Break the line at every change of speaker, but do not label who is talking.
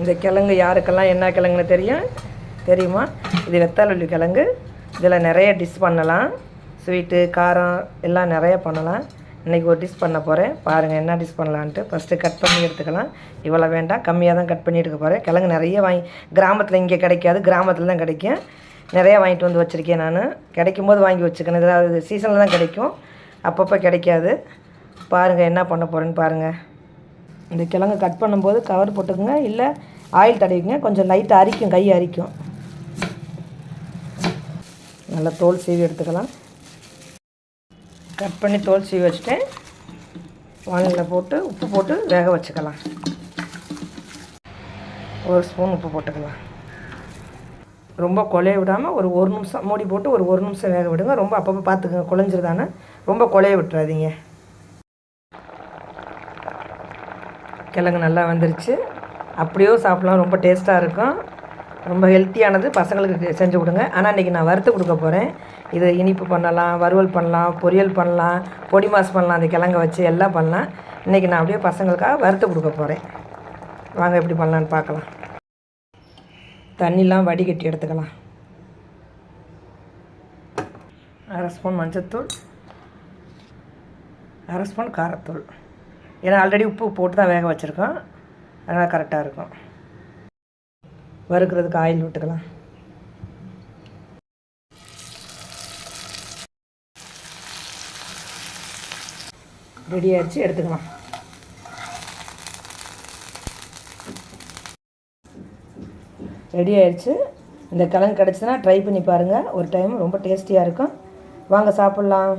இந்த கிழங்கு யாருக்கெல்லாம் என்ன கிழங்குன்னு தெரியும்? தெரியுமா? இது வெத்தாலொல்லி கிழங்கு. இதில் நிறைய டிஷ் பண்ணலாம். ஸ்வீட்டு காரம் எல்லாம் நிறைய பண்ணலாம். இன்றைக்கி ஒரு டிஷ் பண்ண போகிறேன் பாருங்கள் என்ன டிஷ் பண்ணலான்ட்டு. ஃபஸ்ட்டு கட் பண்ணி எடுத்துக்கலாம். இவ்வளோ வேண்டாம். கம்மியாக தான் கட் பண்ணி எடுக்க போகிறேன் கிழங்கு நிறைய வாங்கி கிராமத்தில் இங்கே கிடைக்காது. கிராமத்தில் தான் கிடைக்கும். நிறையா வாங்கிட்டு வந்து வச்சுருக்கேன் நான். கிடைக்கும் போது வாங்கி வச்சுக்கணும். ஏதாவது சீசனில் தான் கிடைக்கும். அப்பப்போ கிடைக்காது. பாருங்கள் என்ன பண்ண போகிறேன்னு பாருங்கள் இந்த கிழங்கு கட் பண்ணும்போது கவர் போட்டுக்கோங்க. இல்லை ஆயில் தடவிங்க கொஞ்சம் லைட்டாக அரிக்கும் கை அரிக்கும். நல்லா தோல் சீவி எடுத்துக்கலாம். கட் பண்ணி தோல் சீவி வச்சுட்டேன். வானில் போட்டு உப்பு போட்டு வேக வச்சுக்கலாம். ஒரு ஸ்பூன் உப்பு போட்டுக்கலாம். ரொம்ப குழைய விடாமல் ஒரு ஒரு நிமிஷம் மூடி போட்டு ஒரு ஒரு நிமிஷம் வேக விடுங்க. ரொம்ப அப்பப்போ பார்த்துக்கங்க. குழஞ்சிருதானே ரொம்ப கொலைய விட்டுறாதீங்க. கிழங்கு நல்லா வந்துருச்சு. அப்படியோ சாப்பிட்லாம் ரொம்ப டேஸ்ட்டாக இருக்கும். ரொம்ப ஹெல்த்தியானது பசங்களுக்கு செஞ்சு கொடுங்க. ஆனால் இன்றைக்கி நான் வறுத்து கொடுக்க போகிறேன் இது இனிப்பு பண்ணலாம் வறுவல் பண்ணலாம் பொரியல் பண்ணலாம் பொடி மாஸ் பண்ணலாம் அந்த கிழங்க வச்சு எல்லாம் பண்ணலாம். இன்றைக்கி நான் அப்படியே பசங்களுக்காக வறுத்து கொடுக்க போகிறேன் வாங்க எப்படி பண்ணலான்னு பார்க்கலாம். தண்ணிலாம் வடிகட்டி எடுத்துக்கலாம். அரை ஸ்பூன் மஞ்சத்தூள் அரை ஸ்பூன் காரத்தூள். ஏன்னா ஆல்ரெடி உப்பு போட்டு தான் வேக வச்சுருக்கோம். அதனால் கரெக்டாக இருக்கும். வறுக்கிறதுக்கு ஆயில் விட்டுக்கலாம். ரெடி ஆகிடுச்சு எடுத்துக்கலாம். ரெடி ஆயிடுச்சு. இந்த கிழங்கு கிடச்சுன்னா ட்ரை பண்ணி பாருங்கள் ஒரு டைம் ரொம்ப டேஸ்டியாக இருக்கும். வாங்க சாப்பிட்லாம்.